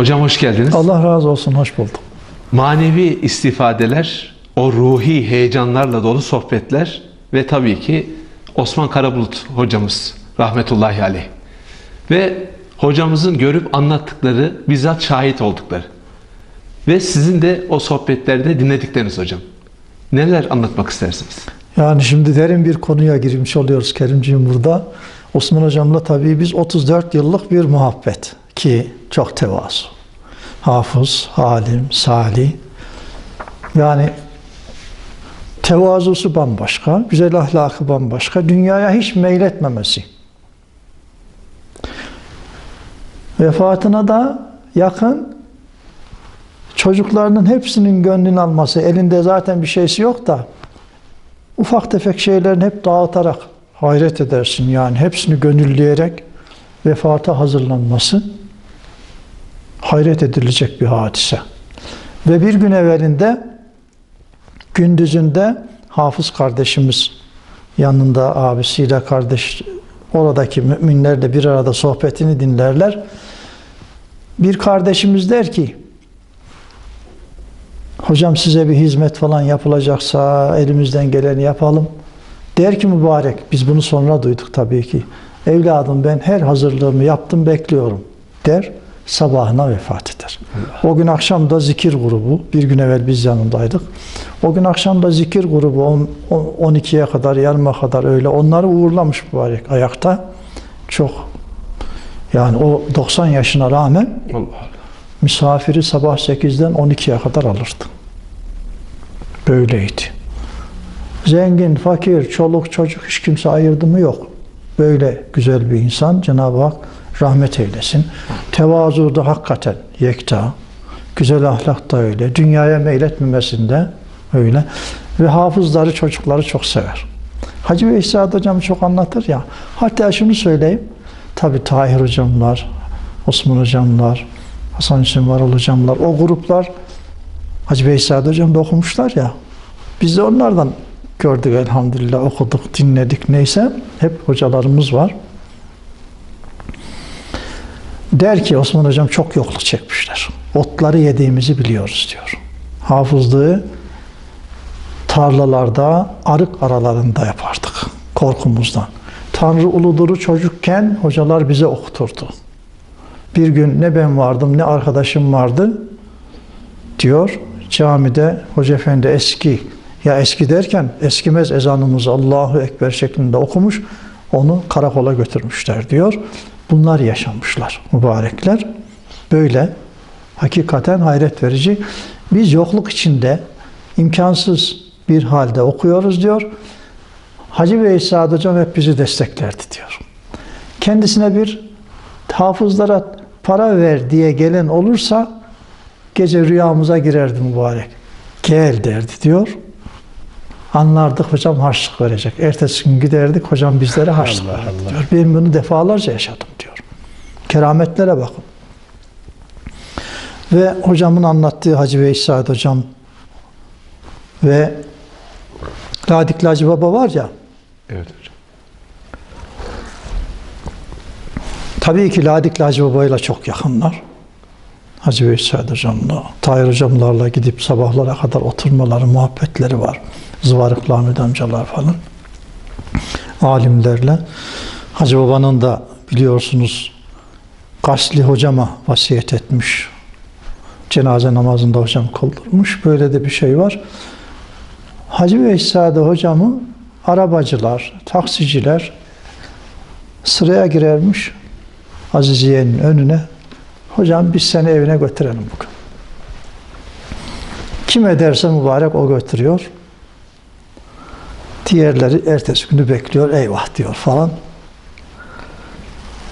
Hocam hoş geldiniz. Allah razı olsun, hoş bulduk. Manevi istifadeler, o ruhi heyecanlarla dolu sohbetler ve tabii ki Osman Karabulut hocamız rahmetullahi aleyh. Ve hocamızın görüp anlattıkları, bizzat şahit oldukları. Ve sizin de o sohbetlerde dinledikleriniz hocam. Neler anlatmak istersiniz? Yani şimdi derin bir konuya girmiş oluyoruz Kerimciğim burada. Osman Hocam'la tabii biz 34 yıllık bir muhabbet ki çok tevazu. Hafız, alim, salih. Yani tevazusu bambaşka, güzel ahlakı bambaşka, dünyaya hiç meyletmemesi. Vefatına da yakın çocuklarının hepsinin gönlünü alması, elinde zaten bir şeysi yok da ufak tefek şeylerini hep dağıtarak hayret edersin yani hepsini gönülleyerek vefata hazırlanması hayret edilecek bir hadise. Ve bir gün evvelinde gündüzünde hafız kardeşimiz yanında abisiyle kardeş oradaki müminlerle bir arada sohbetini dinlerler. Bir kardeşimiz der ki Hocam size bir hizmet falan yapılacaksa elimizden geleni yapalım. Der ki mübarek, biz bunu sonra duyduk tabii ki. Evladım ben her hazırlığımı yaptım bekliyorum der. Sabahına vefat eder. O gün akşam da zikir grubu, bir gün evvel biz yanındaydık. O gün akşam da zikir grubu on- on- 12'ye kadar, yarıma kadar öyle onları uğurlamış mübarek ayakta. Çok yani o 90 yaşına rağmen Allah. misafiri sabah 8'den 12'ye kadar alırdı. Böyleydi. Zengin, fakir, çoluk, çocuk hiç kimse ayırdı mı yok. Böyle güzel bir insan Cenab-ı Hak rahmet eylesin. Tevazu da hakikaten yekta. Güzel ahlak da öyle. Dünyaya meyletmemesinde öyle. Ve hafızları çocukları çok sever. Hacı Bey İsa'd hocam çok anlatır ya. Hatta şunu söyleyeyim. Tabi Tahir hocamlar, Osman hocamlar, Hasan Hüseyin Varol hocamlar, o gruplar Hacı Veysel hocam da okumuşlar ya. Biz de onlardan gördük elhamdülillah, okuduk, dinledik neyse. Hep hocalarımız var. Der ki Osman hocam çok yokluk çekmişler. Otları yediğimizi biliyoruz diyor. Hafızlığı tarlalarda, arık aralarında yapardık korkumuzdan. Tanrı uluduru çocukken hocalar bize okuturdu. Bir gün ne ben vardım ne arkadaşım vardı diyor. Camide Hoca Efendi eski ya eski derken eskimez ezanımızı Allahu Ekber şeklinde okumuş. Onu karakola götürmüşler diyor. Bunlar yaşamışlar mübarekler. Böyle hakikaten hayret verici. Biz yokluk içinde imkansız bir halde okuyoruz diyor. Hacı Bey Saad Hocam hep bizi desteklerdi diyor. Kendisine bir hafızlara para ver diye gelen olursa gece rüyamıza girerdi mübarek. Gel derdi diyor. Anlardık hocam harçlık verecek. Ertesi gün giderdik hocam bizlere harçlık Allah verdi Allah. diyor. Ben bunu defalarca yaşadım diyor. Kerametlere bakın. Ve hocamın anlattığı Hacı Veysad hocam ve Ladikli Hacı Baba var ya Evet hocam. Tabii ki Ladikli Hacı Baba'yla çok yakınlar. Hacı Veysel Hocam'la, Tahir Hocamlarla gidip sabahlara kadar oturmaları, muhabbetleri var. Zıvarıklı Ahmet amcalar falan. Alimlerle. Hacı Baba'nın da biliyorsunuz Gasli hocama vasiyet etmiş. Cenaze namazında hocam kıldırmış. Böyle de bir şey var. Hacı Veysel hocamı arabacılar, taksiciler sıraya girermiş. Aziziye'nin önüne hocam biz seni evine götürelim bugün. Kim ederse mübarek o götürüyor. Diğerleri ertesi günü bekliyor. Eyvah diyor falan.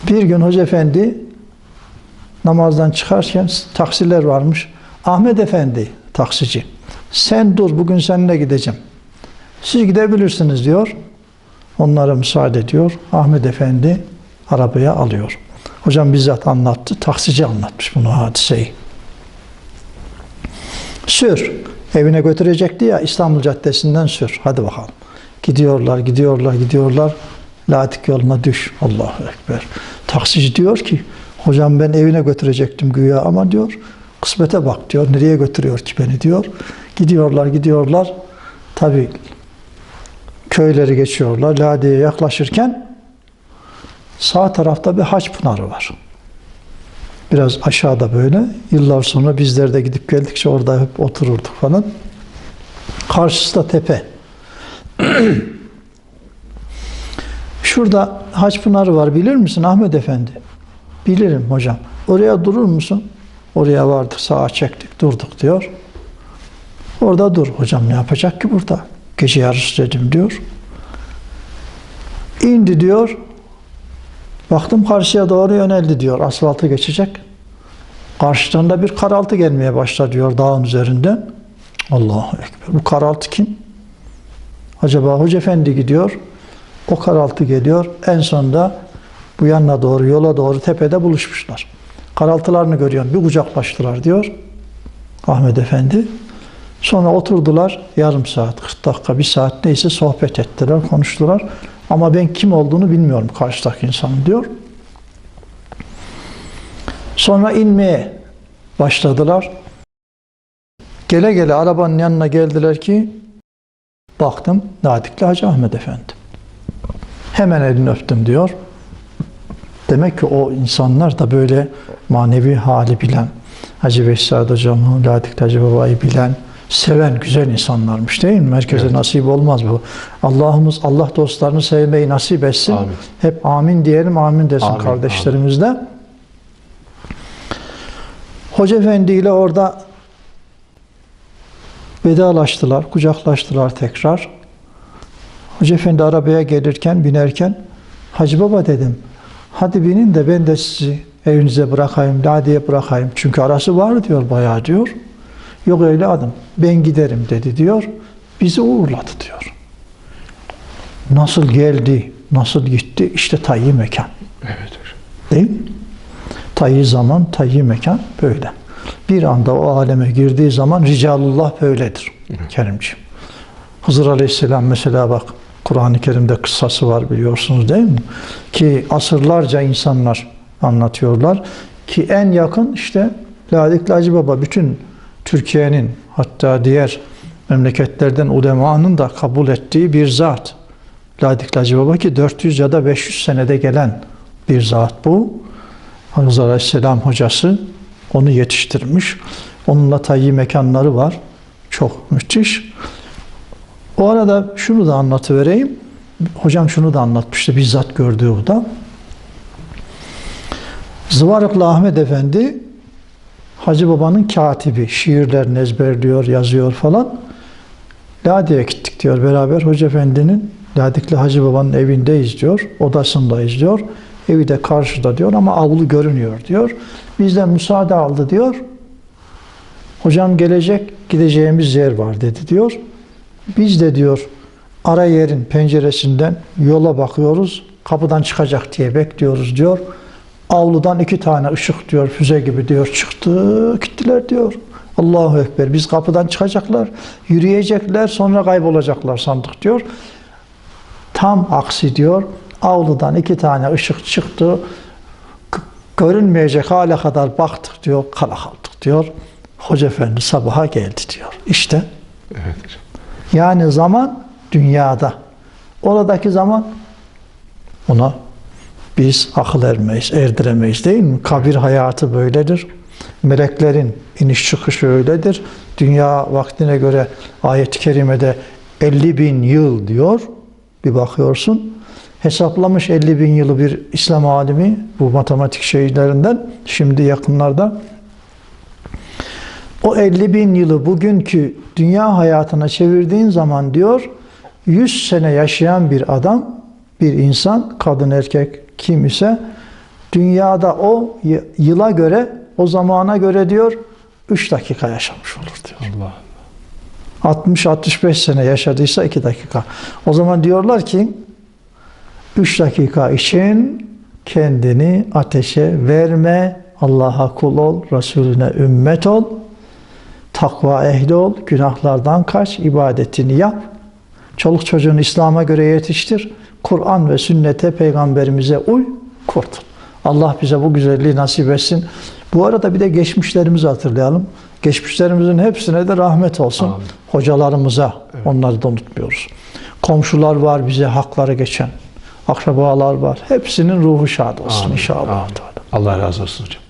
Bir gün Hoca Efendi namazdan çıkarken taksiler varmış. Ahmet Efendi taksici. Sen dur bugün seninle gideceğim. Siz gidebilirsiniz diyor. Onlara müsaade ediyor. Ahmet Efendi arabaya alıyor. Hocam bizzat anlattı. Taksici anlatmış bunu hadiseyi. Sür. Evine götürecekti ya İstanbul Caddesi'nden sür. Hadi bakalım. Gidiyorlar, gidiyorlar, gidiyorlar. Latik yoluna düş. Allahu Ekber. Taksici diyor ki Hocam ben evine götürecektim güya ama diyor kısmete bak diyor. Nereye götürüyor ki beni diyor. Gidiyorlar gidiyorlar. Tabi köyleri geçiyorlar. Ladiye'ye yaklaşırken sağ tarafta bir haç pınarı var. Biraz aşağıda böyle. Yıllar sonra bizler de gidip geldikçe orada hep otururduk falan. Karşısı da tepe. Şurada haç pınarı var bilir misin Ahmet Efendi? Bilirim hocam. Oraya durur musun? Oraya vardık sağa çektik durduk diyor. Orada dur hocam ne yapacak ki burada? Gece yarısı dedim diyor. İndi diyor. Baktım karşıya doğru yöneldi diyor. Asfaltı geçecek. Karşıdan da bir karaltı gelmeye başladı diyor dağın üzerinden. Allahu Ekber. Bu karaltı kim? Acaba Hoca Efendi gidiyor. O karaltı geliyor. En sonunda bu yanına doğru, yola doğru tepede buluşmuşlar. Karaltılarını görüyorum. Bir kucaklaştılar diyor. Ahmet Efendi. Sonra oturdular. Yarım saat, 40 dakika, bir saat neyse sohbet ettiler, konuştular. Ama ben kim olduğunu bilmiyorum karşıdaki insanın diyor. Sonra inmeye başladılar. Gele gele arabanın yanına geldiler ki baktım Nadikli Hacı Ahmet Efendi. Hemen elini öptüm diyor. Demek ki o insanlar da böyle manevi hali bilen, Hacı Behzat Hocam'ı, Ladikli Hacı Baba'yı bilen, seven güzel insanlarmış değil mi? Herkese Evet. nasip olmaz bu. Allah'ımız Allah dostlarını sevmeyi nasip etsin. Amin. Hep amin diyelim, amin desin Amin, kardeşlerimiz de. Hoca Efendi ile orada vedalaştılar, kucaklaştılar tekrar. Hoca Efendi arabaya gelirken, binerken Hacı Baba dedim, hadi binin de ben de sizi evinize bırakayım, Ladiye bırakayım. Çünkü arası var diyor, bayağı diyor. Yok öyle adım, ben giderim dedi diyor. Bizi uğurladı diyor. Nasıl geldi, nasıl gitti, işte tayyi mekan. Evet. Değil mi? Tayyi zaman, tayyi mekan böyle. Bir anda o aleme girdiği zaman ricalullah böyledir. Kerimciğim. Hızır Aleyhisselam mesela bak Kur'an-ı Kerim'de kıssası var biliyorsunuz değil mi? Ki asırlarca insanlar anlatıyorlar. Ki en yakın işte Ladikli Hacı Baba bütün Türkiye'nin hatta diğer memleketlerden ulemanın da kabul ettiği bir zat. Ladikli Hacı Baba ki 400 ya da 500 senede gelen bir zat bu. Hızır Aleyhisselam hocası onu yetiştirmiş. Onunla tayyi mekanları var. Çok müthiş. O arada şunu da anlatıvereyim. Hocam şunu da anlatmıştı. Bizzat gördüğü o da. Zıvarıklı Ahmet Efendi Hacı Baba'nın katibi. Şiirlerini ezberliyor, yazıyor falan. Ladi'ye gittik diyor beraber. Hoca Efendi'nin Ladikli Hacı Baba'nın evindeyiz diyor. Odasındayız diyor. Evi de karşıda diyor ama avlu görünüyor diyor. Bizden müsaade aldı diyor. Hocam gelecek gideceğimiz yer var dedi diyor. Biz de diyor ara yerin penceresinden yola bakıyoruz. Kapıdan çıkacak diye bekliyoruz diyor. Avludan iki tane ışık diyor füze gibi diyor çıktı gittiler diyor. Allahu Ekber biz kapıdan çıkacaklar yürüyecekler sonra kaybolacaklar sandık diyor. Tam aksi diyor. Avludan iki tane ışık çıktı. Görünmeyecek hale kadar baktık diyor. Kala kaldık diyor. Hoca Efendi sabaha geldi diyor. İşte Evet yani zaman dünyada. Oradaki zaman ona biz akıl ermeyiz, erdiremeyiz değil mi? Kabir hayatı böyledir. Meleklerin iniş çıkışı öyledir. Dünya vaktine göre ayet-i kerimede 50 bin yıl diyor. Bir bakıyorsun. Hesaplamış 50 bin yılı bir İslam alimi bu matematik şeylerinden şimdi yakınlarda o 50 bin yılı bugünkü dünya hayatına çevirdiğin zaman diyor 100 sene yaşayan bir adam, bir insan, kadın erkek kim ise dünyada o yıla göre, o zamana göre diyor 3 dakika yaşamış olur diyor. Allah. 60-65 sene yaşadıysa 2 dakika. O zaman diyorlar ki 3 dakika için kendini ateşe verme, Allah'a kul ol, Resulüne ümmet ol, takva ehli ol, günahlardan kaç, ibadetini yap, çoluk çocuğunu İslam'a göre yetiştir, Kur'an ve sünnete, peygamberimize uy, kurtul. Allah bize bu güzelliği nasip etsin. Bu arada bir de geçmişlerimizi hatırlayalım. Geçmişlerimizin hepsine de rahmet olsun. Amin. Hocalarımıza onları da unutmuyoruz. Komşular var bize hakları geçen. Akrabalar var. Hepsinin ruhu şad olsun Amin. inşallah. Amin. Allah razı olsun hocam.